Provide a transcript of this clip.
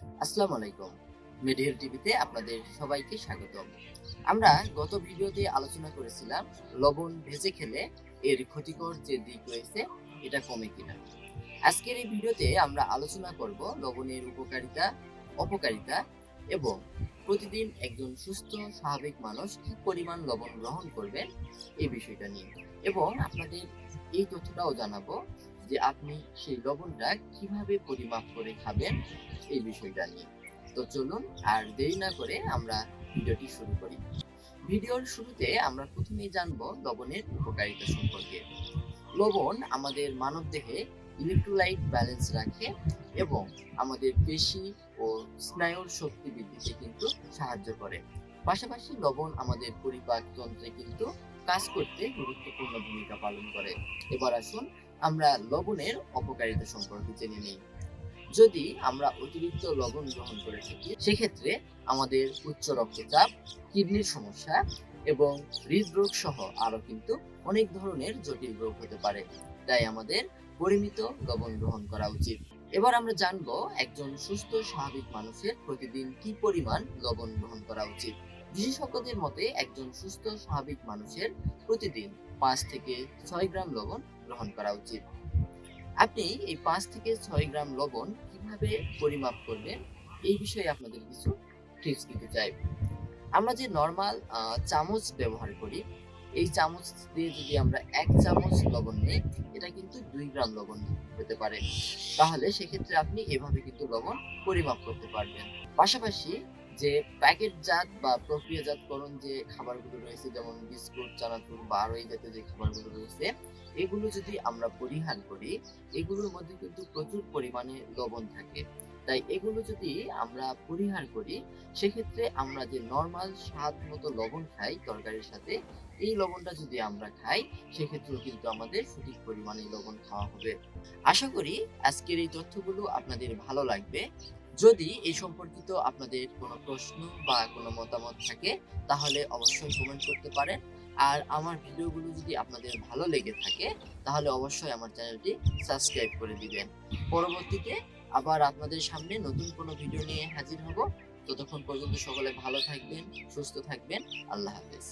আসসালামু আলাইকুম। মেডিকেল টিভিতে আপনাদের সবাইকে স্বাগতম। আমরা গত ভিডিওতে আলোচনা করেছিলাম লবণ ভেজে খেলে এর ক্ষতিকর যে দিক রয়েছে, এটা কমে কিনা। আজকের এই ভিডিওতে আমরা আলোচনা করব লবণের উপকারিতা, অপকারিতা এবং প্রতিদিন একজন সুস্থ, স্বাভাবিক মানুষ কি পরিমাণ লবণ গ্রহণ করবেন এই বিষয়টা নিয়ে। এবং আপনাদের এই তথ্যটাও জানাব যে আপনি সেই লবণটা কীভাবে পরিমাপ করে খাবেন এই বিষয়টা নিয়ে। তো চলুন আর দেরি না করে আমরা ভিডিওটি শুরু করি। ভিডিওর শুরুতে আমরা প্রথমেই জানব লবণের উপকারিতা সম্পর্কে। লবণ আমাদের মানবদেহে ইলেকট্রোলাইট ব্যালেন্স রাখে এবং আমাদের পেশি ও স্নায়ুর শক্তি বৃদ্ধিতে কিন্তু সাহায্য করে। পাশাপাশি লবণ আমাদের পরিপাক তন্ত্রে কিন্তু কাজ করতে গুরুত্বপূর্ণ ভূমিকা পালন করে। এবার আসুন আমরা লবণের অপকারিতা সম্পর্কে জেনে নিই। যদি আমরা অতিরিক্ত লবণ গ্রহণ করে থাকি, সেক্ষেত্রে আমাদের উচ্চ রক্তচাপ, কিডনির সমস্যা এবং হৃদরোগ সহ আরও কিন্তু অনেক ধরনের জটিল রোগ হতে পারে। তাই আমাদের পরিমিত লবণ গ্রহণ করা উচিত। এবার আমরা জানব একজন সুস্থ, স্বাভাবিক মানুষের প্রতিদিন কি পরিমাণ লবণ গ্রহণ করা উচিত। বিশেষজ্ঞদের মতে একজন সুস্থ, স্বাভাবিক মানুষের প্রতিদিন পাঁচ থেকে ছয় গ্রাম লবণ গ্রহণ করা উচিত। আপনি এই পাঁচ থেকে ছয় গ্রাম লবণ কীভাবে পরিমাপ করবেন, এই বিষয়ে আপনাদের কিছু টিপস দিতে চাই। আমরা যে নর্মাল চামচ ব্যবহার করি, এই চামচ দিয়ে যদি আমরা এক চামচ লবণ নিই, এটা কিন্তু দুই গ্রাম লবণ হতে পারে। তাহলে সেক্ষেত্রে আপনি এভাবে কিন্তু লবণ পরিমাপ করতে পারবেন। পাশাপাশি যে প্যাকেটজাত বা প্রক্রিয়াজাতকরণ যে খাবারগুলো রয়েছে, যেমন বিস্কুট, চানাচুর বা আরও এই জাতীয় যে খাবারগুলো রয়েছে, এগুলো যদি আমরা পরিহার করি, এগুলোর মধ্যে কিন্তু প্রচুর পরিমাণে লবণ থাকে। তাই এগুলো যদি আমরা পরিহার করি, সেক্ষেত্রে আমরা যে নর্মাল স্বাদ মতো লবণ খাই তরকারির সাথে, এই লবণটা যদি আমরা খাই, সেক্ষেত্রেও কিন্তু আমাদের সঠিক পরিমাণে লবণ খাওয়া হবে। আশা করি আজকের এই তথ্যগুলো আপনাদের ভালো লাগবে। যদি এই সম্পর্কিত আপনাদের কোনো প্রশ্ন বা কোনো মতামত থাকে, তাহলে অবশ্যই কমেন্ট করতে পারেন। আর আমার ভিডিওগুলো যদি আপনাদের ভালো লেগে থাকে, তাহলে অবশ্যই আমার চ্যানেলটি সাবস্ক্রাইব করে দিবেন। পরবর্তীতে আবার আপনাদের সামনে নতুন কোনো ভিডিও নিয়ে হাজির হব। ততক্ষণ পর্যন্ত সকলে ভালো থাকবেন, সুস্থ থাকবেন। আল্লাহ হাফেজ।